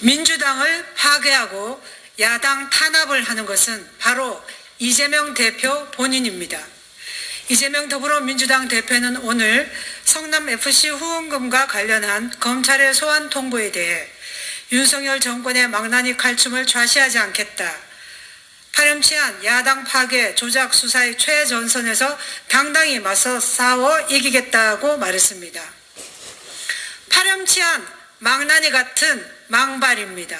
민주당을 파괴하고 야당 탄압을 하는 것은 바로 이재명 대표 본인입니다. 이재명 더불어민주당 대표는 오늘 성남FC 후원금과 관련한 검찰의 소환 통보에 대해 윤석열 정권의 망나니 칼춤을 좌시하지 않겠다. 파렴치한 야당 파괴 조작 수사의 최전선에서 당당히 맞서 싸워 이기겠다고 말했습니다. 파렴치한 망나니 같은 망발입니다.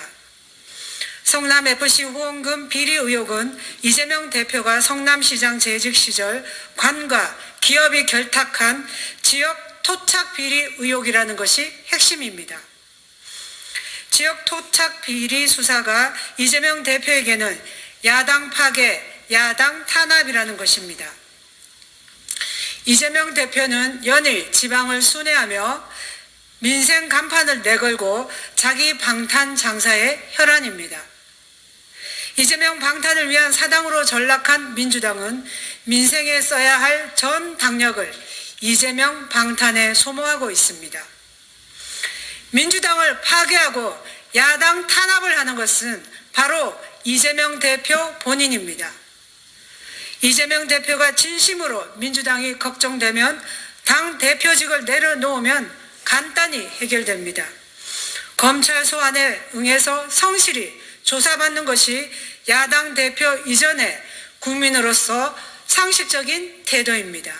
성남FC 후원금 비리 의혹은 이재명 대표가 성남시장 재직 시절 관과 기업이 결탁한 지역 토착 비리 의혹이라는 것이 핵심입니다. 지역 토착 비리 수사가 이재명 대표에게는 야당 파괴, 야당 탄압이라는 것입니다. 이재명 대표는 연일 지방을 순회하며 민생 간판을 내걸고 자기 방탄 장사의 혈안입니다. 이재명 방탄을 위한 사당으로 전락한 민주당은 민생에 써야 할 전 당력을 이재명 방탄에 소모하고 있습니다. 민주당을 파괴하고 야당 탄압을 하는 것은 바로 이재명 대표 본인입니다. 이재명 대표가 진심으로 민주당이 걱정되면 당 대표직을 내려놓으면 간단히 해결됩니다. 검찰 소환에 응해서 성실히 조사받는 것이 야당 대표 이전에 국민으로서 상식적인 태도입니다.